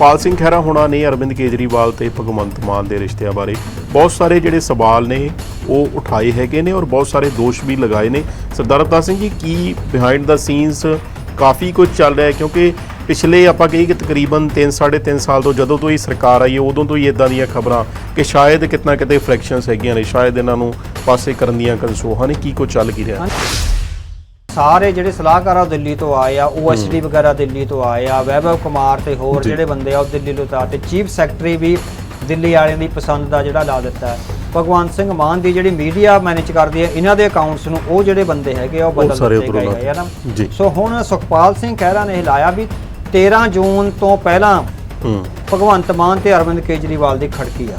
ਪਾਲ ਸਿੰਘ ਖਹਿਰਾ ਹੋਣਾ ਨੇ ਅਰਵਿੰਦ ਕੇਜਰੀਵਾਲ ਤੇ ਭਗਵੰਤ ਮਾਨ ਦੇ ਰਿਸ਼ਤਿਆਂ ਬਾਰੇ ਬਹੁਤ ਸਾਰੇ ਜਿਹੜੇ ਸਵਾਲ ਨੇ ਉਹ ਉਠਾਏ ਹੈਗੇ ਨੇ ਔਰ ਬਹੁਤ ਸਾਰੇ ਦੋਸ਼ ਵੀ ਲਗਾਏ ਨੇ। ਸਰਦਾਰ ਅਵਤਾਰ ਸਿੰਘ ਜੀ, ਕੀ ਬਿਹਾਈਂਡ ਦਾ ਸੀਨਸ ਕਾਫੀ ਕੁਝ ਚੱਲ ਰਿਹਾ ਹੈ? ਕਿਉਂਕਿ ਪਿਛਲੇ ਆਪਾਂ ਕਹੀ ਕਿ ਤਕਰੀਬਨ 3 3.5 ਸਾਲ ਤੋਂ ਜਦੋਂ ਤੋਂ ਹੀ ਸਰਕਾਰ ਆਈ ਹੈ, ਉਦੋਂ ਤੋਂ ਹੀ ਇਦਾਂ ਦੀਆਂ ਖਬਰਾਂ ਕਿ ਸ਼ਾਇਦ ਕਿਤਨਾ ਕਿਤੇ ਫ੍ਰੈਕਸ਼ਨਸ ਹੈਗੀਆਂ ਨੇ, ਸ਼ਾਇਦ ਇਹਨਾਂ ਨੂੰ ਪਾਸੇ ਕਰਨ ਦੀਆਂ ਕਨਸੋਹਾਂ ਨੇ, ਕੀ ਕੁਝ ਚੱਲ ਕੀ ਰਿਹਾ? ਸਾਰੇ ਜਿਹੜੇ ਸਲਾਹਕਾਰ ਆ ਉਹ ਦਿੱਲੀ ਤੋਂ ਆਏ ਆ ਓਐਸਡੀ ਵਗੈਰਾ ਦਿੱਲੀ ਤੋਂ ਆਏ ਆ ਵੈਭਵ ਕੁਮਾਰ ਤੇ ਹੋਰ। ਜਿਹੜੇ ਬੰਦੇ ਆ ਉਹ ਦਿੱਲੀ ਤੋਂ ਤਾਂ ਤੇ ਚੀਫ ਸੈਕਟਰੀ ਵੀ ਦਿੱਲੀ ਵਾਲਿਆਂ ਦੀ ਪਸੰਦ ਦਾ ਜਿਹੜਾ ਲਾ ਦਿੱਤਾ ਹੈ। ਭਗਵੰਤ ਸਿੰਘ ਮਾਨ ਦੀ ਜਿਹੜੀ ਮੀਡੀਆ ਮੈਨੇਜ ਕਰਦੀ ਹੈ ਇਹਨਾਂ ਦੇ ਅਕਾਊਂਟਸ ਨੂੰ ਉਹ ਜਿਹੜੇ ਬੰਦੇ ਹੈਗੇ ਆ ਉਹ ਬਦਲ ਦਿੱਤੇ ਗਏ ਆ ਨਾ। ਸੋ ਹੁਣ ਸੁਖਪਾਲ ਸਿੰਘ ਖਹਿਰਾ ਨੇ ਹਿਲਾਇਆ ਵੀ 13 ਜੂਨ ਤੋਂ ਪਹਿਲਾਂ ਭਗਵੰਤ ਮਾਨ ਤੇ ਅਰਵਿੰਦ ਕੇਜਰੀਵਾਲ ਦੀ ਖੜਕੀ ਆ।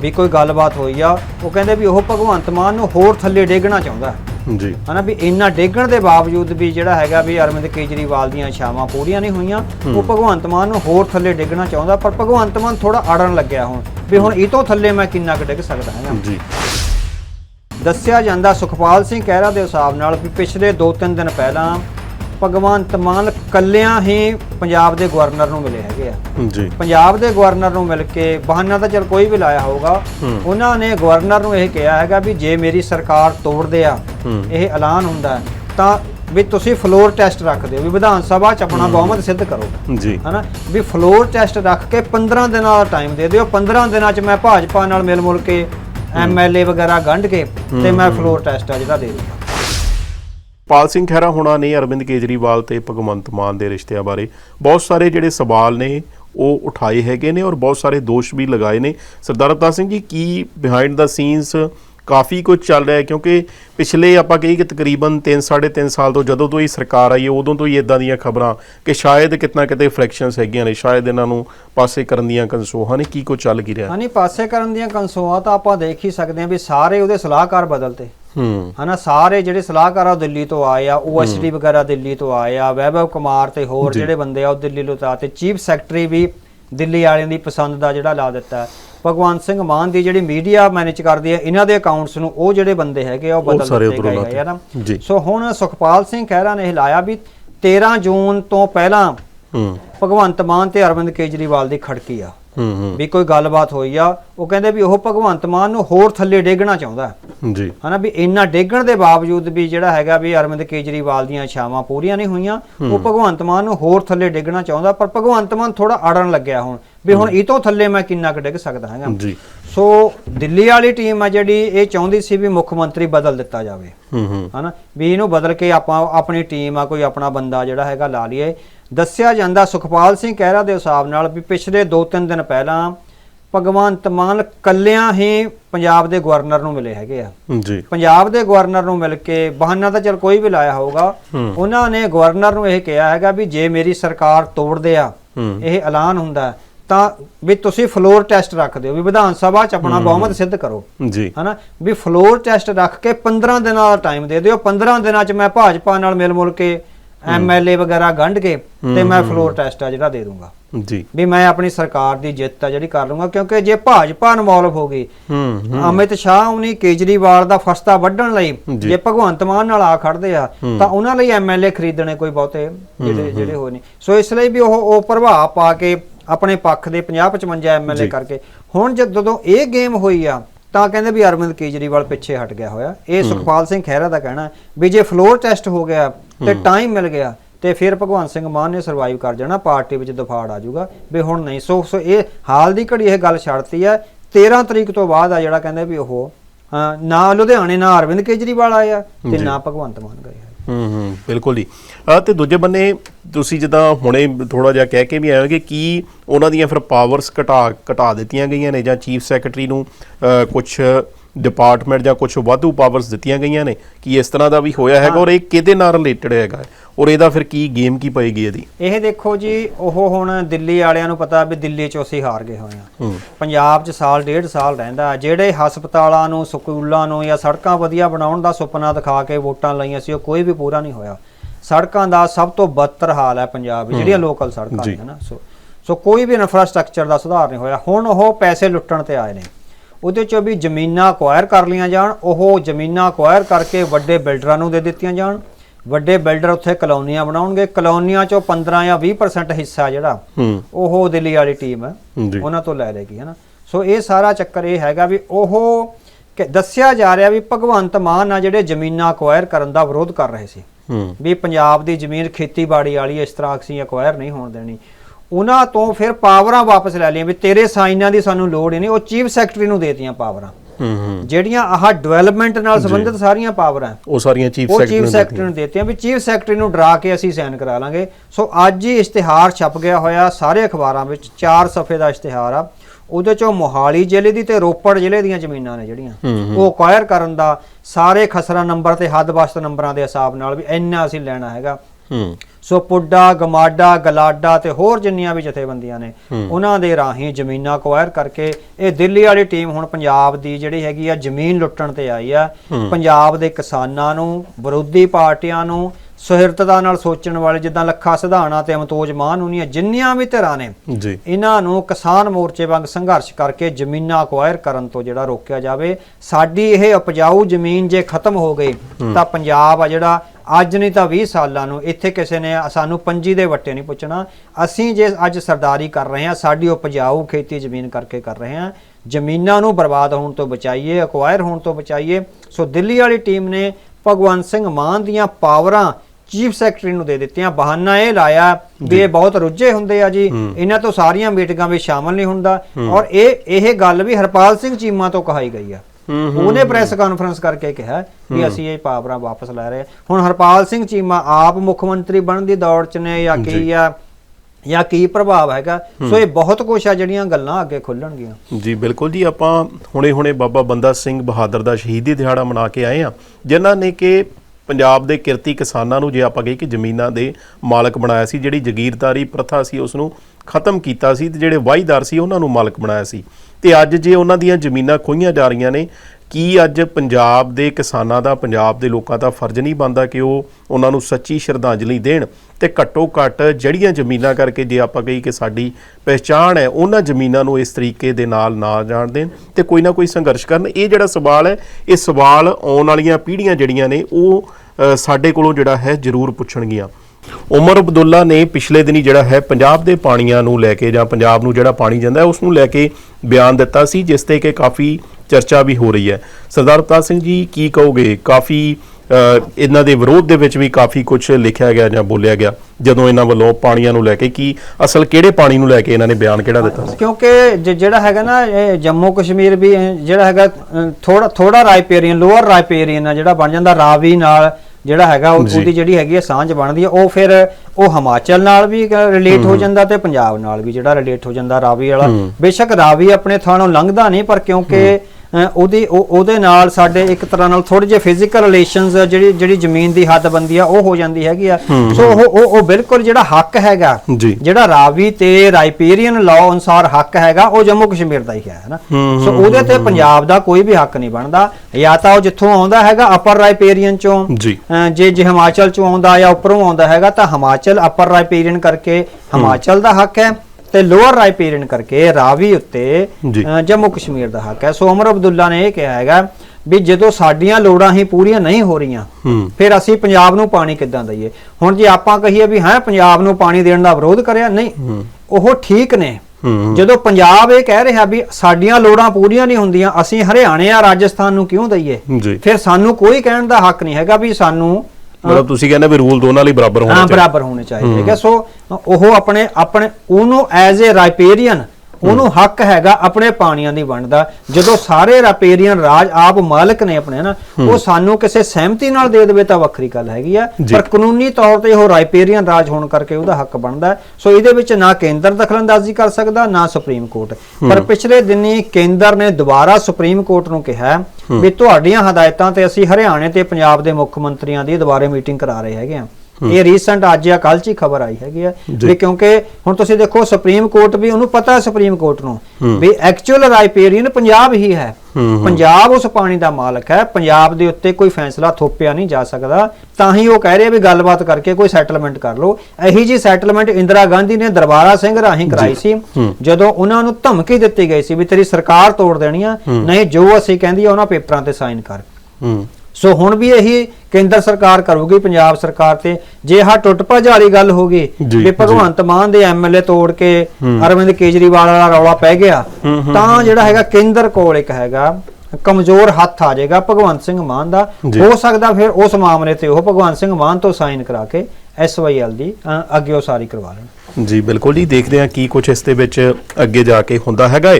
ਵੀ ਕੋਈ ਗੱਲਬਾਤ ਹੋਈ ਆ ਉਹ ਕਹਿੰਦੇ ਵੀ ਉਹ ਭਗਵੰਤ ਮਾਨ ਨੂੰ ਹੋਰ ਥੱਲੇ ਡੇਗਣਾ ਚਾਹੁੰਦਾ। ਹੈ ਜੀ। ਹਨਾ ਵੀ ਇੰਨਾ ਡੇਗਣ ਦੇ ਬਾਵਜੂਦ ਵੀ ਜਿਹੜਾ ਹੈਗਾ ਵੀ ਅਰਵਿੰਦ ਕੇਜਰੀਵਾਲ ਦੀਆਂ ਇਛਾਵਾਂ ਪੂਰੀਆਂ ਨਹੀਂ ਹੋਈਆਂ ਉਹ ਭਗਵੰਤ ਮਾਨ ਨੂੰ ਹੋਰ ਥੱਲੇ ਡੇਗਣਾ ਚਾਹੁੰਦਾ ਪਰ ਭਗਵੰਤ ਮਾਨ ਥੋੜਾ ਅੜਨ ਲੱਗਿਆ ਹੁਣ ਵੀ ਹੁਣ ਇਹ ਤੋਂ ਥੱਲੇ ਮੈਂ ਕਿੰਨਾ ਕੁ ਡਿੱਗ ਸਕਦਾ ਹੈਗਾ। ਜੀ। ਦੱਸਿਆ ਜਾਂਦਾ ਸੁਖਪਾਲ ਸਿੰਘ ਕਹਿਰਾ ਦੇ ਹਿਸਾਬ ਨਾਲ ਵੀ ਪਿਛਲੇ 2-3 ਦਿਨ ਪਹਿਲਾਂ ਭਗਵੰਤ ਮਾਨ ਕੱਲਿਆਂ ਹੀ ਪੰਜਾਬ ਦੇ ਗਵਰਨਰ ਨੂੰ ਮਿਲੇ ਹੈਗੇ ਆ। ਜੀ। ਪੰਜਾਬ ਦੇ ਗਵਰਨਰ ਨੂੰ ਮਿਲ ਕੇ ਬਹਾਨਾ ਤਾਂ ਚਲ ਕੋਈ ਵੀ ਲਾਇਆ ਹੋਊਗਾ। ਹੂੰ। ਉਹਨਾਂ ਨੇ ਗਵਰਨਰ ਨੂੰ ਇਹ ਕਿਹਾ ਹੈਗਾ ਵੀ ਜੇ ਮੇਰੀ ਸਰਕਾਰ ਤੋੜਦੇ ਆ ਹੂੰ। ਇਹ ਐਲਾਨ ਹੁੰਦਾ ਹੈ, ਤਾਂ ਵੀ ਤੁਸੀਂ ਫਲੋਰ ਟੈਸਟ ਰੱਖ ਦਿਓ ਵੀ ਵਿਧਾਨ ਸਭਾ ਚ ਆਪਣਾ ਬਹੁਮਤ ਸਿੱਧ ਕਰੋ। ਜੀ। ਹਨਾ? ਵੀ ਫਲੋਰ ਟੈਸਟ ਰੱਖ ਕੇ 15 ਦਿਨਾਂ ਦਾ ਟਾਈਮ ਦੇ ਦਿਓ। 15 ਦਿਨਾਂ ਚ ਮੈਂ ਭਾਜਪਾ ਨਾਲ ਮਿਲ ਮੁਲ ਕੇ ਐਮਐਲਏ ਵਗੈਰਾ ਗੰਢ ਕੇ ਤੇ ਮੈਂ ਫਲੋਰ ਟੈਸਟ ਆ ਜਿਹੜਾ ਦੇ ਦੂੰਗਾ ਪਾਲ ਸਿੰਘ ਖਹਿਰਾ ਹੋਣਾ ਨੇ ਅਰਵਿੰਦ ਕੇਜਰੀਵਾਲ ਤੇ ਭਗਵੰਤ ਮਾਨ ਦੇ ਰਿਸ਼ਤਿਆਂ ਬਾਰੇ ਬਹੁਤ ਸਾਰੇ ਜਿਹੜੇ ਸਵਾਲ ਨੇ ਉਹ ਉਠਾਏ ਹੈਗੇ ਨੇ ਔਰ ਬਹੁਤ ਸਾਰੇ ਦੋਸ਼ ਵੀ ਲਗਾਏ ਨੇ। ਸਰਦਾਰ ਅਵਤਾਰ ਸਿੰਘ ਜੀ, ਕੀ ਬਿਹਾਈਂਡ ਦਾ ਸੀਨਸ ਕਾਫੀ ਕੁਝ ਚੱਲ ਰਿਹਾ ਹੈ? ਕਿਉਂਕਿ ਪਿਛਲੇ ਆਪਾਂ ਕਹੀ ਕਿ ਤਕਰੀਬਨ 3 3.5 ਸਾਲ ਤੋਂ ਜਦੋਂ ਤੋਂ ਹੀ ਸਰਕਾਰ ਆਈ ਹੈ, ਉਦੋਂ ਤੋਂ ਹੀ ਇਦਾਂ ਦੀਆਂ ਖਬਰਾਂ ਕਿ ਸ਼ਾਇਦ ਕਿਤਨਾ ਕਿਤੇ ਫ੍ਰੈਕਸ਼ਨਸ ਹੈਗੀਆਂ ਨੇ, ਸ਼ਾਇਦ ਇਹਨਾਂ ਨੂੰ ਪਾਸੇ ਕਰਨ ਦੀਆਂ ਕੰਸੋਹਾਂ ਨੇ, ਕੀ ਕੁਝ ਚੱਲ ਕੀ ਰਿਹਾ? ਹਾਂ ਨਹੀਂ ਪਾਸੇ ਕਰਨ ਦੀਆਂ ਕੰਸੋਹਾਂ ਤਾਂ ਆਪਾਂ ਦੇਖ ਹੀ ਸਕਦੇ ਹਾਂ ਵੀ ਸਾਰੇ ਉਹਦੇ ਸਲਾਹਕਾਰ ਬਦਲਤੇ। ਹੂੰ ਹਨਾ ਸਾਰੇ ਜਿਹੜੇ ਸਲਾਹਕਾਰ ਆ ਉਹ ਦਿੱਲੀ ਤੋਂ ਆਏ ਆ ਓਐਸਡੀ ਵਗੈਰਾ ਦਿੱਲੀ ਤੋਂ ਆਏ ਆ ਵੈਭਵ ਕੁਮਾਰ ਤੇ ਹੋਰ। ਜਿਹੜੇ ਬੰਦੇ ਆ ਉਹ ਦਿੱਲੀ ਤੋਂ ਤਾਂ ਤੇ ਚੀਫ ਸੈਕਟਰੀ ਵੀ ਦਿੱਲੀ ਵਾਲਿਆਂ ਦੀ ਪਸੰਦ ਦਾ ਜਿਹੜਾ ਲਾ ਦਿੱਤਾ ਹੈ। ਭਗਵੰਤ ਸਿੰਘ ਮਾਨ ਦੀ ਜਿਹੜੀ ਮੀਡੀਆ ਮੈਨੇਜ ਕਰਦੀ ਹੈ ਇਹਨਾਂ ਦੇ ਅਕਾਊਂਟਸ ਨੂੰ ਉਹ ਜਿਹੜੇ ਬੰਦੇ ਹੈਗੇ ਆ ਉਹ ਬਦਲ ਦਿੱਤੇ ਗਏ ਆ ਨਾ। ਸੋ ਹੁਣ ਸੁਖਪਾਲ ਸਿੰਘ ਖਹਿਰਾ ਨੇ ਹਿਲਾਇਆ ਵੀ 13 ਜੂਨ ਤੋਂ ਪਹਿਲਾਂ ਹੂੰ ਭਗਵੰਤ ਮਾਨ ਤੇ ਅਰਵਿੰਦ ਕੇਜਰੀਵਾਲ ਦੀ ਖੜਕੀ ਆ ਹੂੰ ਹੂੰ। ਵੀ ਕੋਈ ਗੱਲਬਾਤ ਹੋਈ ਆ ਉਹ ਕਹਿੰਦੇ ਵੀ ਉਹ ਭਗਵੰਤ ਮਾਨ ਨੂੰ ਹੋਰ ਥੱਲੇ ਡੇਗਣਾ ਚਾਹੁੰਦਾ ਜੀ। ਹਨਾ ਵੀ ਇੰਨਾ ਡੇਗਣ ਦੇ ਬਾਵਜੂਦ ਵੀ ਜਿਹੜਾ ਹੈਗਾ ਵੀ ਅਰਵਿੰਦ ਕੇਜਰੀਵਾਲ ਦੀਆਂ ਇਛਾਵਾਂ ਪੂਰੀਆਂ ਨਹੀਂ ਹੋਈਆਂ ਉਹ ਭਗਵੰਤ ਮਾਨ ਨੂੰ ਹੋਰ ਥੱਲੇ ਡੇਗਣਾ ਚਾਹੁੰਦਾ ਪਰ ਭਗਵੰਤ ਮਾਨ ਥੋੜਾ ਅੜਨ ਲੱਗਿਆ ਹੁਣ। ਵੀ ਹੁਣ ਇਹ ਤੋਂ ਥੱਲੇ ਮੈਂ ਕਿੰਨਾ ਕੁ ਡਿੱਗ ਸਕਦਾ ਹੈਗਾ। ਜੀ। ਸੋ ਦਿੱਲੀ ਵਾਲੀ ਟੀਮ ਆ ਜਿਹੜੀ ਇਹ ਚਾਹੁੰਦੀ ਸੀ ਵੀ ਮੁੱਖ ਮੰਤਰੀ ਬਦਲ ਦਿੱਤਾ ਜਾਵੇ। ਹੂੰ ਹੂੰ। ਹਨਾ? ਵੀ ਇਹਨੂੰ ਬਦਲ ਕੇ ਆਪਾਂ ਆਪਣੀ ਟੀਮ ਆ ਕੋਈ ਆਪਣਾ ਬੰਦਾ ਜਿਹੜਾ ਹੈਗਾ ਲਾ ਲਈਏ। ਦੱਸਿਆ ਜਾਂਦਾ ਸੁਖਪਾਲ ਸਿੰਘ ਕਹਿਰਾ ਦੇ ਹਿਸਾਬ ਨਾਲ ਵੀ ਪਿਛਲੇ 2-3 ਦਿਨ ਪਹਿਲਾਂ ਭਗਵੰਤ ਮਾਨ ਕੱਲਿਆਂ ਹੀ ਪੰਜਾਬ ਦੇ ਗਵਰਨਰ ਨੂੰ ਮਿਲੇ ਹੈਗੇ ਆ। ਜੀ। ਪੰਜਾਬ ਦੇ ਗਵਰਨਰ ਨੂੰ ਮਿਲ ਕੇ ਬਹਾਨਾ ਤਾਂ ਚਲ ਕੋਈ ਵੀ ਲਾਇਆ ਹੋਊਗਾ। ਉਹਨਾਂ ਨੇ ਗਵਰਨਰ ਨੂੰ ਇਹ ਕਿਹਾ ਹੈਗਾ ਵੀ ਜੇ ਮੇਰੀ ਸਰਕਾਰ ਤੋੜਦੇ ਆ ਇਹ ਐਲਾਨ ਹੁੰਦਾ ਤਾਂ ਵੀ ਤੁਸੀਂ ਫਲੋਰ ਟੈਸਟ ਰੱਖ ਦਿਓ ਵੀ ਵਿਧਾਨ ਸਭਾ ਚ ਆਪਣਾ ਬਹੁਮਤ ਸਿੱਧ ਕਰੋ। ਜੀ। ਹਨਾ? ਵੀ ਫਲੋਰ ਟੈਸਟ ਰੱਖ ਕੇ 15 ਦਿਨਾਂ ਦਾ ਟਾਈਮ ਦੇ ਦਿਓ। 15 ਦਿਨਾਂ ਚ ਮੈਂ ਭਾਜਪਾ ਨਾਲ ਮਿਲ ਮੁਲ ਕੇ ਐਮਐਲਏ ਵਗੈਰਾ ਗੰਢ ਕੇ ਤੇ ਮੈਂ ਫਲੋਰ ਟੈਸਟ ਆ ਜਿਹੜਾ ਦੇ ਦੂੰਗਾ। ਜੀ। ਵੀ ਮੈਂ ਆਪਣੀ ਸਰਕਾਰ ਦੀ ਜਿੱਤ ਆ ਜਿਹੜੀ ਕਰ ਲੂੰਗਾ ਕਿਉਂਕਿ ਜੇ ਭਾਜਪਾ ਇਨਵੋਲਵ ਹੋ ਗਈ ਹੂੰ ਹੂੰ। ਅਮਿਤ ਸ਼ਾਹ ਉਹਨੀ ਕੇਜਰੀਵਾਲ ਦਾ ਫਸਤਾ ਵੱਢਣ ਲਈ ਜੀ। ਭਗਵੰਤ ਮਾਨ ਨਾਲ ਆ ਖੜਦੇ ਆ ਹੂੰ। ਤਾਂ ਉਹਨਾਂ ਲਈ ਐਮਐਲਏ ਖਰੀਦਣੇ ਕੋਈ ਬਹੁਤੇ ਜਿਹੜੇ ਜਿਹੜੇ ਹੋਏ ਨਹੀਂ ਸੋ ਇਸ ਲਈ ਵੀ ਉਹ ਉਹ ਪ੍ਰਭਾਵ ਪਾ ਕੇ ਆਪਣੇ ਪੱਖ ਦੇ 50 55 ਐਮਐਲਏ। ਕਰਕੇ। ਹੁਣ ਜਦ- ਇਹ ਗੇਮ ਹੋਈ ਆ ਤਾਂ ਕਹਿੰਦੇ ਵੀ ਅਰਵਿੰਦ ਕੇਜਰੀਵਾਲ ਪਿੱਛੇ ਹਟ ਗਿਆ ਹੋਇਆ। ਇਹ ਸੁਖਪਾਲ ਸਿੰਘ ਖਹਿਰਾ ਦਾ ਕਹਿਣਾ ਵੀ ਜੇ ਫਲੋਰ ਟੈਸਟ ਹੋ ਗਿਆ ਤੇ ਟਾਈਮ ਮਿਲ ਗਿਆ ਤੇ ਫਿਰ ਭਗਵੰਤ ਸਿੰਘ ਮਾਨ ਨੇ ਸਰਵਾਈਵ ਕਰ ਜਾਣਾ ਪਾਰਟੀ ਵਿੱਚ ਦਫਾੜ ਆ ਜਾਊਗਾ। ਵੀ ਹੁਣ ਨਹੀਂ ਸੋ ਸੋ ਇਹ ਹਾਲ ਦੀ ਘੜੀ ਇਹ ਗੱਲ ਛੱਡਤੀ ਹੈ 13 ਤਰੀਕ ਤੋਂ ਬਾਅਦ ਆ ਜਿਹੜਾ ਕਹਿੰਦੇ ਵੀ ਉਹ ਨਾ ਲੁਧਿਆਣੇ ਨਾ ਅਰਵਿੰਦ ਕੇਜਰੀਵਾਲ ਆਏ ਆ ਤੇ। ਨਾ ਭਗਵੰਤ ਮਾਨ ਗਏ ਹੂੰ ਹੂੰ, ਬਿਲਕੁਲ ਜੀ। ਆ ਤੇ ਦੂਜੇ ਬੰਨੇ ਤੁਸੀਂ ਜਿੱਦਾਂ ਹੁਣੇ ਥੋੜਾ ਜਿਹਾ ਕਹਿ ਕੇ ਵੀ ਆਏ ਹੋ ਕਿ ਕੀ ਉਹਨਾਂ ਦੀਆਂ ਫਿਰ ਪਾਵਰਸ ਘਟਾ ਘਟਾ ਦਿੱਤੀਆਂ ਗਈਆਂ ਨੇ ਜਾਂ ਚੀਫ ਸੈਕਟਰੀ ਨੂੰ ਕੁਝ ਡਿਪਾਰਟਮੈਂਟ ਜਾਂ ਕੁਝ ਵਾਧੂ ਪਾਵਰਸ ਦਿੱਤੀਆਂ ਗਈਆਂ ਨੇ ਕੀ ਇਸ ਤਰ੍ਹਾਂ ਦਾ ਵੀ ਹੋਇਆ ਹੈਗਾ ਔਰ ਇਹ ਕਿਹਦੇ ਨਾਲ ਰਿਲੇਟਡ ਹੈਗਾ ਔਰ ਇਹਦਾ ਫਿਰ ਕੀ ਗੇਮ ਕੀ ਪਏਗੀ ਇਹਦੀ? ਇਹ ਦੇਖੋ ਜੀ ਉਹ ਹੁਣ ਦਿੱਲੀ ਵਾਲਿਆਂ ਨੂੰ ਪਤਾ ਵੀ ਦਿੱਲੀ 'ਚ ਅਸੀਂ ਹਾਰ ਗਏ ਹੋਏ ਆ ਪੰਜਾਬ 'ਚ ਸਾਲ ਡੇਢ ਸਾਲ ਰਹਿੰਦਾ ਜਿਹੜੇ ਹਸਪਤਾਲਾਂ ਨੂੰ ਸਕੂਲਾਂ ਨੂੰ ਜਾਂ ਸੜਕਾਂ ਵਧੀਆ ਬਣਾਉਣ ਦਾ ਸੁਪਨਾ ਦਿਖਾ ਕੇ ਵੋਟਾਂ ਲਈਆਂ ਸੀ ਉਹ ਕੋਈ ਵੀ ਪੂਰਾ ਨਹੀਂ ਹੋਇਆ। ਸੜਕਾਂ ਦਾ ਸਭ ਤੋਂ ਬੱਤਰ ਹਾਲ ਹੈ ਪੰਜਾਬ ਵਿੱਚ ਜਿਹੜੀਆਂ ਲੋਕਲ ਸੜਕਾਂ ਨਾ ਸੋ ਸੋ ਕੋਈ ਵੀ ਇਨਫਰਾਸਟ੍ਰਕਚਰ ਦਾ ਸੁਧਾਰ ਨਹੀਂ ਹੋਇਆ। ਹੁਣ ਉਹ ਪੈਸੇ ਲੁੱਟਣ ਤੇ ਆਏ ਨੇ। ਉਹਦੇ ਚੋਂ ਵੀ ਜ਼ਮੀਨਾਂ ਅਕਵਾਇਰ ਕਰ ਲੀਆਂ ਜਾਣ ਉਹ ਜ਼ਮੀਨਾਂ ਅਕਵਾਇਰ ਕਰਕੇ ਵੱਡੇ ਬਿਲਡਰਾਂ ਨੂੰ ਦੇ ਦਿੱਤੀਆਂ ਜਾਣ। ਵੱਡੇ ਬਿਲਡਰ ਉੱਥੇ ਕਲੋਨੀਆਂ ਬਣਾਉਣਗੇ। ਕਲੋਨੀਆਂ ਚੋਂ 15 ਜਾਂ 20% ਹਿੱਸਾ ਜਿਹੜਾ ਉਹ ਦਿੱਲੀ ਵਾਲੀ ਟੀਮ ਹੈ। ਉਹਨਾਂ ਤੋਂ ਲੈ ਲੇਗੀ ਹਨਾ। ਸੋ ਇਹ ਸਾਰਾ ਚੱਕਰ ਇਹ ਹੈਗਾ ਵੀ ਉਹ ਦੱਸਿਆ ਜਾ ਰਿਹਾ ਵੀ ਭਗਵੰਤ ਮਾਨ ਆ ਜਿਹੜੇ ਜ਼ਮੀਨਾਂ ਅਕਵਾਇਰ ਕਰਨ ਦਾ ਵਿਰੋਧ ਕਰ ਰਹੇ ਸੀ। ਵੀ ਪੰਜਾਬ ਦੀ ਜ਼ਮੀਨ ਖੇਤੀਬਾੜੀ ਵਾਲੀ ਇਸ ਤਰ੍ਹਾਂ ਅਸੀਂ ਅਕਵਾਇਰ ਨਹੀਂ ਹੋਣ ਦੇਣੀ। ਉਹਨਾਂ ਤੋਂ ਫਿਰ ਪਾਵਰਾਂ ਵਾਪਸ ਲੈ ਲਈਆਂ ਵੀ ਤੇਰੇ ਸਾਈਨਾਂ ਦੀ ਸਾਨੂੰ ਲੋੜ ਹੀ ਨਹੀਂ ਉਹ ਚੀਫ ਸੈਕਟਰੀ ਨੂੰ ਦੇਤੀਆਂ ਪਾਵਰਾਂ। ਜਿਹੜੀਆਂ ਆਹ ਡਿਵੈਲਪਮੈਂਟ ਨਾਲ ਸੰਬੰਧਿਤ ਸਾਰੀਆਂ ਪਾਵਰਾਂ। ਉਹ ਸਾਰੀਆਂ ਚੀਫ ਸੈਕਟਰੀ ਚੀਫ ਨੂੰ ਸੈਕਟਰੀ ਨੂੰ ਦਿੱਤੀਆਂ। ਵੀ ਚੀਫ ਸੈਕਟਰੀ ਨੂੰ ਡਰਾ ਕੇ ਅਸੀਂ ਸਾਈਨ ਕਰਾ ਲਾਂਗੇ। ਸੋ ਅੱਜ ਹੀ ਇਸ਼ਤਿਹਾਰ ਛਪ ਗਿਆ ਹੋਇਆ ਸਾਰੇ ਅਖਬਾਰਾਂ ਵਿੱਚ 4 ਸਫ਼ੇ ਦਾ ਇਸ਼ਤਿਹਾਰ ਆ। ਉਹਦੇ ਚੋਂ ਮੋਹਾਲੀ ਜ਼ਿਲ੍ਹੇ ਦੀ ਤੇ ਰੋਪੜ ਜ਼ਿਲ੍ਹੇ ਦੀਆਂ ਜ਼ਮੀਨਾਂ ਨੇ ਜਿਹੜੀਆਂ। ਉਹ ਅਕਵਾਇਰ ਕਰਨ ਦਾ ਸਾਰੇ ਖਸਰਾ ਨੰਬਰ ਤੇ ਹੱਦ ਵਸਤ ਨੰਬਰਾਂ ਦੇ ਹਿਸਾਬ ਨਾਲ ਵੀ ਇੰਨਾ ਅਸੀਂ ਲੈਣਾ ਹੈਗਾ। ਹੂੰ। ਸੋ ਪੁੱਡਾ ਗਮਾਡਾ ਗਲਾਡਾ ਤੇ ਹੋਰ ਜਿੰਨੀਆਂ ਵੀ ਜਥੇਬੰਦੀਆਂ ਨੇ ਉਹਨਾਂ ਦੇ ਰਾਹੀਂ ਜ਼ਮੀਨਾਂ ਅਕਵਾਇਰ ਕਰਕੇ ਇਹ ਦਿੱਲੀ ਵਾਲੀ ਟੀਮ ਹੁਣ ਪੰਜਾਬ ਦੀ ਜਿਹੜੀ ਹੈਗੀ ਆ ਜ਼ਮੀਨ ਲੁੱਟਣ ਤੇ ਆਈ ਆ। ਪੰਜਾਬ ਦੇ ਕਿਸਾਨਾਂ ਨੂੰ ਵਿਰੋਧੀ ਪਾਰਟੀਆਂ ਨੂੰ ਸੁਹਿਰਦਤਾ ਨਾਲ ਸੋਚਣ ਵਾਲੇ ਜਿੱਦਾਂ ਲੱਖਾ ਸਿਧਾਣਾ ਤੇ ਅਮਤੋਜ ਮਾਨ ਹੁਣੀਆਂ ਜਿੰਨੀਆਂ ਵੀ ਧਿਰਾਂ ਨੇ ਜੀ। ਇਹਨਾਂ ਨੂੰ ਕਿਸਾਨ ਮੋਰਚੇ ਵਾਂਗ ਸੰਘਰਸ਼ ਕਰਕੇ ਜ਼ਮੀਨਾਂ ਅਕਵਾਇਰ ਕਰਨ ਤੋਂ ਜਿਹੜਾ ਰੋਕਿਆ ਜਾਵੇ। ਸਾਡੀ ਇਹ ਉਪਜਾਊ ਜ਼ਮੀਨ ਜੇ ਖਤਮ ਹੋ ਗਈ ਤਾਂ ਪੰਜਾਬ ਆ ਜਿਹੜਾ ਅੱਜ ਨਹੀਂ ਤਾਂ 20 ਸਾਲਾਂ ਨੂੰ ਇੱਥੇ ਕਿਸੇ ਨੇ ਸਾਨੂੰ ਪੰਜੀ ਦੇ ਵੱਟੇ ਨਹੀਂ ਪੁੱਛਣਾ। ਅਸੀਂ ਜੇ ਅੱਜ ਸਰਦਾਰੀ ਕਰ ਰਹੇ ਹਾਂ ਸਾਡੀ ਉਪਜਾਊ ਖੇਤੀ ਜ਼ਮੀਨ ਕਰਕੇ ਕਰ ਰਹੇ ਹਾਂ। ਜ਼ਮੀਨਾਂ ਨੂੰ ਬਰਬਾਦ ਹੋਣ ਤੋਂ ਬਚਾਈਏ ਅਕਵਾਇਰ ਹੋਣ ਤੋਂ ਬਚਾਈਏ। ਸੋ ਦਿੱਲੀ ਵਾਲੀ ਟੀਮ ਨੇ ਭਗਵੰਤ ਸਿੰਘ ਮਾਨ ਦੀਆਂ ਪਾਵਰਾਂ ਚੀਫ ਸੈਕਟਰੀ ਨੂੰ ਦੇ ਦਿੱਤੀਆਂ। ਬਹਾਨਾ ਇਹ ਲਾਇਆ ਵੀ ਇਹ ਬਹੁਤ ਰੁੱਝੇ ਹੁੰਦੇ ਆ ਜੀ। ਇਹਨਾਂ ਤੋਂ ਸਾਰੀਆਂ ਮੀਟਿੰਗਾਂ ਵਿੱਚ ਸ਼ਾਮਲ ਨਹੀਂ ਹੁੰਦਾ। ਔਰ ਇਹ ਇਹ ਗੱਲ ਵੀ ਹਰਪਾਲ ਸਿੰਘ ਚੀਮਾ ਤੋਂ ਕਹਾਈ ਗਈ ਆ। ਉਹਨੇ ਪ੍ਰੈਸ ਕਾਨਫਰੰਸ ਕਰਕੇ ਕਿਹਾ ਕਿ ਅਸੀਂ ਇਹ ਪਾਵਰਾਂ ਵਾਪਸ ਲੈ ਰਹੇ ਹਾਂ। ਹੁਣ ਹਰਪਾਲ ਸਿੰਘ ਚੀਮਾ ਆਪ ਮੁੱਖ ਮੰਤਰੀ ਬਣਨ ਦੀ ਦੌੜ 'ਚ ਨੇ ਜਾਂ ਕੀ ਆ ਜਾਂ ਕੀ ਪ੍ਰਭਾਵ ਹੈਗਾ ਸੋ ਇਹ ਬਹੁਤ ਕੁਛ ਆ ਜਿਹੜੀਆਂ ਗੱਲਾਂ ਅੱਗੇ ਖੁੱਲਣਗੀਆਂ। ਜੀ ਬਿਲਕੁਲ ਜੀ। ਆਪਾਂ ਹੁਣੇ-ਹੁਣੇ ਬਾਬਾ ਬੰਦਾ ਸਿੰਘ ਬਹਾਦਰ ਦਾ ਸ਼ਹੀਦੀ ਦਿਹਾੜਾ ਮਨਾ ਕੇ ਆਏ ਆ ਜਿਨ੍ਹਾਂ ਨੇ ਕਿ ਪੰਜਾਬ ਦੇ ਕਿਰਤੀ ਕਿਸਾਨਾਂ ਨੂੰ ਜੇ ਆਪਾਂ ਕਹੀ ਕਿ ਜ਼ਮੀਨਾਂ ਦੇ ਮਾਲਕ ਬਣਾਇਆ ਸੀ, ਜਿਹੜੀ ਜ਼ਗੀਰਦਾਰੀ ਪ੍ਰਥਾ ਸੀ ਉਸ ਨੂੰ ਖਤਮ ਕੀਤਾ ਸੀ ਤੇ ਜਿਹੜੇ ਵਾਹੀਦਾਰ ਸੀ, ਉਹਨਾਂ ਨੂੰ ਮਾਲਕ ਬਣਾਇਆ ਸੀ। ਤੇ ਅੱਜ ਜੇ ਉਹਨਾਂ ਦੀਆਂ ਜ਼ਮੀਨਾਂ ਖੋਈਆਂ ਜਾ ਰਹੀਆਂ ਨੇ ਕੀ ਅੱਜ ਪੰਜਾਬ ਦੇ ਕਿਸਾਨਾਂ ਦਾ ਪੰਜਾਬ ਦੇ ਲੋਕਾਂ ਦਾ ਫਰਜ਼ ਨਹੀਂ ਬਣਦਾ ਕਿ ਉਹ ਉਹਨਾਂ ਨੂੰ ਸੱਚੀ ਸ਼ਰਧਾਂਜਲੀ ਦੇਣ? ਤੇ ਘੱਟੋ ਘੱਟ ਜਿਹੜੀਆਂ ਜ਼ਮੀਨਾਂ ਕਰਕੇ ਜੇ ਆਪਾਂ ਕਹੀ ਕਿ ਸਾਡੀ ਪਹਿਚਾਣ ਹੈ ਉਹਨਾਂ ਜ਼ਮੀਨਾਂ ਨੂੰ ਇਸ ਤਰੀਕੇ ਦੇ ਨਾਲ ਨਾ ਜਾਣ ਦੇਣ ਤੇ ਕੋਈ ਨਾ ਕੋਈ ਸੰਘਰਸ਼ ਕਰਨ। ਇਹ ਜਿਹੜਾ ਸਵਾਲ ਹੈ ਇਹ ਸਵਾਲ ਆਉਣ ਵਾਲੀਆਂ ਪੀੜ੍ਹੀਆਂ ਜਿਹੜੀਆਂ ਨੇ ਉਹ ਅ, ਸਾਡੇ ਕੋਲੋਂ ਜਿਹੜਾ ਹੈ ਜ਼ਰੂਰ ਪੁੱਛਣਗੀਆਂ। ਉਮਰ ਅਬਦੁੱਲਾ ਨੇ ਪਿਛਲੇ ਦਿਨੀ ਜਿਹੜਾ ਹੈ ਪੰਜਾਬ ਦੇ ਪਾਣੀਆਂ ਨੂੰ ਲੈ ਕੇ ਜਾਂ ਪੰਜਾਬ ਨੂੰ ਜਿਹੜਾ ਪਾਣੀ ਜਾਂਦਾ ਹੈ ਉਸ ਨੂੰ ਲੈ ਕੇ ਬਿਆਨ ਦਿੱਤਾ ਸੀ ਜਿਸ ਤੇ ਕਿ ਕਾਫੀ ਚਰਚਾ ਵੀ ਹੋ ਰਹੀ ਹੈ। ਸਰਦਾਰ ਅਵਤਾਰ ਸਿੰਘ ਜੀ ਕੀ ਕਹੋਗੇ? ਕਾਫੀ ਇਹਨਾਂ ਦੇ ਵਿਰੋਧ ਦੇ ਵਿੱਚ ਵੀ ਕਾਫੀ ਕੁਝ ਲਿਖਿਆ ਗਿਆ ਜਾਂ ਬੋਲਿਆ ਗਿਆ ਜਦੋਂ ਇਹਨਾਂ ਵੱਲੋਂ ਪਾਣੀਆਂ ਨੂੰ ਲੈ ਕੇ ਕੀ ਅਸਲ ਕਿਹੜੇ ਪਾਣੀ ਨੂੰ ਲੈ ਕੇ ਇਹਨਾਂ ਨੇ ਬਿਆਨ ਕਿਹੜਾ ਦਿੱਤਾ? ਸੀ ਕਿਉਂਕਿ ਜਿਹੜਾ ਹੈਗਾ ਨਾ ਇਹ ਜੰਮੂ ਕਸ਼ਮੀਰ ਵੀ ਜਿਹੜਾ ਹੈਗਾ ਥੋੜਾ ਥੋੜਾ ਰਾਈਪੇਰੀਅਨ ਲੋਅਰ ਰਾਈਪੇਰੀਅਨ ਆ ਜਿਹੜਾ ਬਣ ਜਾਂਦਾ ਰਾਵੀ ਨਾਲ ਜਿਹੜਾ ਹੈਗਾ। ਉਹਦੀ ਜਿਹੜੀ ਹੈਗੀ ਹੈ ਸਾਂਝ ਬਣਦੀ ਹੈ ਉਹ ਫਿਰ ਉਹ ਹਿਮਾਚਲ ਨਾਲ ਵੀ ਰਿਲੇਟ ਹੋ ਜਾਂਦਾ ਤੇ ਪੰਜਾਬ ਨਾਲ ਵੀ ਜਿਹੜਾ ਰਿਲੇਟ ਹੋ ਜਾਂਦਾ ਰਾਵੀ ਵਾਲਾ। ਬੇਸ਼ੱਕ ਰਾਵੀ ਆਪਣੇ ਥਾਣੋਂ ਲੰਘਦਾ ਨਹੀਂ ਪਰ ਕਿਉਂਕਿ ਉਹਦੀ ਉਹ- ਉਹਦੇ ਨਾਲ ਸਾਡੇ ਇੱਕ ਤਰ੍ਹਾਂ ਨਾਲ ਥੋੜੇ ਜਿਹੇ ਫਿਜ਼ੀਕਲ ਰਿਲੇਸ਼ਨਸ ਜਿਹੜੀ ਜਿਹੜੀ ਜ਼ਮੀਨ ਦੀ ਹੱਦਬੰਦੀ ਆ ਉਹ ਹੋ ਜਾਂਦੀ ਹੈਗੀ ਆ। ਸੋ ਉਹ ਉਹ ਉਹ ਬਿਲਕੁਲ ਜਿਹੜਾ ਹੱਕ ਹੈਗਾ ਜਿਹੜਾ ਰਾਵੀ ਤੇ ਰਾਈਪੇਰੀਅਨ ਲਾਅ ਅਨੁਸਾਰ ਹੱਕ ਹੈਗਾ ਉਹ ਜੰਮੂ ਕਸ਼ਮੀਰ ਦਾ ਹੀ ਹੈ ਨਾ ਹੂੰ, ਸੋ ਉਹਦੇ ਤੇ ਪੰਜਾਬ ਦਾ ਕੋਈ ਵੀ ਹੱਕ ਨਹੀਂ ਬਣਦਾ। ਜਾਂ ਤਾਂ ਉਹ ਜਿੱਥੋਂ ਆਉਂਦਾ ਹੈਗਾ ਅਪਰ ਰਾਈਪੇਰੀਅਨ ਚੋਂ। ਜੇ। ਜੇ ਹਿਮਾਚਲ ਚੋਂ ਆਉਂਦਾ ਜਾਂ ਉੱਪਰੋਂ ਆਉਂਦਾ ਹੈਗਾ ਤਾਂ ਹਿਮਾਚਲ ਅਪਰ ਰਾਈਪੇਰੀਅਨ ਕਰਕੇ ਹਿਮਾਚਲ ਦਾ ਹੱਕ ਹੈ। ਤੇ ਲੋਅਰ ਰਾਈਪੇਰੀਅਨ ਕਰਕੇ ਰਾਵੀ ਉੱਤੇ ਜੰਮੂ ਕਸ਼ਮੀਰ ਦਾ ਹੱਕ ਹੈ। ਸੋ ਅਮਰ ਅਬਦੁੱਲਾ ਨੇ ਇਹ ਕਿਹਾ ਹੈਗਾ ਵੀ ਜਦੋਂ ਸਾਡੀਆਂ ਲੋੜਾਂ ਹੀ ਪੂਰੀਆਂ ਨਹੀਂ ਹੋ ਰਹੀਆਂ ਫਿਰ ਅਸੀਂ ਪੰਜਾਬ ਨੂੰ ਪਾਣੀ ਕਿੱਦਾਂ ਦਈਏ? ਹੁਣ ਜੇ ਆਪਾਂ ਕਹੀਏ ਵੀ ਹਾਂ ਪੰਜਾਬ ਨੂੰ ਪਾਣੀ ਦੇਣ ਦਾ ਵਿਰੋਧ ਕਰਿਆ ਨਹੀਂ। ਉਹ ਠੀਕ ਨੇ। ਜਦੋਂ ਪੰਜਾਬ ਇਹ ਕਹਿ ਰਿਹਾ ਵੀ ਸਾਡੀਆਂ ਲੋੜਾਂ ਪੂਰੀਆਂ ਨਹੀਂ ਹੁੰਦੀਆਂ ਅਸੀਂ ਹਰਿਆਣੇ ਆ ਰਾਜਸਥਾਨ ਨੂੰ ਕਿਉਂ ਦਈਏ? ਫਿਰ ਸਾਨੂੰ ਕੋਈ ਕਹਿਣ ਦਾ ਹੱਕ ਨਹੀਂ ਹੈਗਾ ਵੀ ਸਾਨੂੰ ਮਤਲਬ ਤੁਸੀਂ ਕਹਿੰਦੇ ਵੀ ਰੂਲ ਦੋਨਾਂ ਲਈ ਬਰਾਬਰ ਹੋਣਾ ਹਾਂ ਚਾਹੀਦਾ। ਬਰਾਬਰ ਹੋਣੇ ਚਾਹੀਦੇ ਹੈਗੇ ਸੋ ਉਹ ਆਪਣੇ ਆਪਣੇ ਉਹਨੂੰ ਐਜ਼ ਅ ਰਾਈਪੇਰੀਅਨ ਉਹਨੂੰ ਹੱਕ ਹੈਗਾ ਆਪਣੇ ਪਾਣੀਆਂ ਦੀ ਵੰਡ ਦਾ। ਜਦੋਂ ਸਾਰੇ ਰਾਪੇਰੀਅਨ ਰਾਜ ਆਪ ਮਾਲਕ ਨੇ ਆਪਣੇ ਨਾ ਉਹ ਸਾਨੂੰ ਕਿਸੇ ਸਹਿਮਤੀ ਨਾਲ ਦੇ ਦੇਵੇ ਤਾਂ ਵੱਖਰੀ ਗੱਲ ਹੈਗੀ ਆ। ਪਰ ਕਾਨੂੰਨੀ ਤੌਰ ਤੇ ਉਹ ਰਾਈਪੇਰੀਅਨ ਰਾਜ ਹੋਣ ਕਰਕੇ ਉਹਦਾ ਹੱਕ ਬਣਦਾ ਹੈ। ਸੋ ਇਹਦੇ ਵਿੱਚ ਨਾ ਕੇਂਦਰ ਦਖਲਅੰਦਾਜ਼ੀ ਕਰ ਸਕਦਾ ਨਾ ਸੁਪਰੀਮ ਕੋਰਟ। ਪਰ ਪਿਛਲੇ ਦਿਨੀ ਕੇਂਦਰ ਨੇ ਦੁਬਾਰਾ ਸੁਪਰੀਮ ਕੋਰਟ ਨੂੰ ਕਿਹਾ ਵੀ ਤੁਹਾਡੀਆਂ ਹਦਾਇਤਾਂ ਤੇ ਅਸੀਂ ਹਰਿਆਣੇ ਤੇ ਪੰਜਾਬ ਦੇ ਮੁੱਖ ਮੰਤਰੀਆਂ ਦੀ ਦੁਬਾਰੇ ਮੀਟਿੰਗ ਕਰਾ ਰਹੇ ਹੈਗੇ ਆ ਇਹ ਰੀਸੈਂਟ ਅੱਜ ਜਾਂ ਕੱਲ ਚ ਹੀ ਖਬਰ ਆਈ ਹੈਗੀ ਆ। ਵੀ ਕਿਉਂਕਿ ਹੁਣ ਤੁਸੀਂ ਦੇਖੋ ਸੁਪਰੀਮ ਕੋਰਟ ਵੀ ਉਹਨੂੰ ਪਤਾ ਹੈ ਸੁਪਰੀਮ ਕੋਰਟ ਨੂੰ ਵੀ ਐਕਚੁਅਲ ਰਾਈਪੇਰੀਅਨ ਪੰਜਾਬ ਹੀ ਹੈ। ਪੰਜਾਬ ਉਸ ਪਾਣੀ ਦਾ ਮਾਲਕ ਹੈ। ਪੰਜਾਬ ਦੇ ਉੱਤੇ ਕੋਈ ਫੈਸਲਾ ਥੋਪਿਆ ਨਹੀਂ ਜਾ ਸਕਦਾ। ਤਾਂ ਹੀ ਉਹ ਕਹਿ ਰਹੇ ਵੀ ਗੱਲਬਾਤ ਕਰਕੇ ਕੋਈ ਸੈਟਲਮੈਂਟ ਕਰ ਲਓ। ਇਹੀ ਜੀ ਸੈਟਲਮੈਂਟ ਇੰਦਰਾ ਗਾਂਧੀ ਨੇ ਦਰਬਾਰਾ ਸਿੰਘ ਰਾਹੀਂ ਕਰਾਈ ਸੀ। ਜਦੋਂ ਉਹਨਾਂ ਨੂੰ ਧਮਕੀ ਦਿੱਤੀ ਗਈ ਸੀ ਵੀ ਤੇਰੀ ਸਰਕਾਰ ਤੋੜ ਦੇਣੀ ਆ ਨਹੀਂ ਜੋ ਅਸੀਂ ਕਹਿੰਦੀ ਆ ਉਹਨਾਂ ਪੇਪਰਾਂ ਤੇ ਸਾਈਨ ਕਰ। ਸੋ ਹੁਣ ਵੀ ਇਹੀ ਕੇਂਦਰ ਸਰਕਾਰ ਕਰੂਗੀ ਪੰਜਾਬ ਸਰਕਾਰ ਤੇ। ਜੇ ਆਹ ਟੁੱਟ ਭੱਜ ਵਾਲੀ ਗੱਲ ਹੋ ਗਈ ਵੀ। ਭਗਵੰਤ ਮਾਨ ਦੇ ਐਮਐਲਏ ਤੋੜ ਕੇ ਅਰਵਿੰਦ ਕੇਜਰੀਵਾਲ ਵਾਲਾ ਰੌਲਾ ਪੈ ਗਿਆ ਤਾਂ ਜਿਹੜਾ ਹੈਗਾ ਕੇਂਦਰ ਕੋਲ ਇੱਕ ਹੈਗਾ ਕਮਜ਼ੋਰ ਹੱਥ ਆ ਜਾਏਗਾ ਭਗਵੰਤ ਸਿੰਘ ਮਾਨ ਦਾ। ਹੋ ਸਕਦਾ ਫਿਰ ਉਸ ਮਾਮਲੇ ਤੇ ਉਹ ਭਗਵੰਤ ਸਿੰਘ ਮਾਨ ਤੋਂ ਸਾਈਨ ਕਰਾ ਕੇ ਐਸਵਾਈਐਲ ਦੀ ਅੱਗੇ ਉਸਾਰੀ ਕਰਵਾ ਲੈਣ। ਜੀ ਬਿਲਕੁਲ ਜੀ। ਦੇਖਦੇ ਹਾਂ ਕੀ ਕੁਝ ਇਸ ਦੇ ਵਿੱਚ ਅੱਗੇ ਜਾ ਕੇ ਹੁੰਦਾ ਹੈਗਾ ਏ।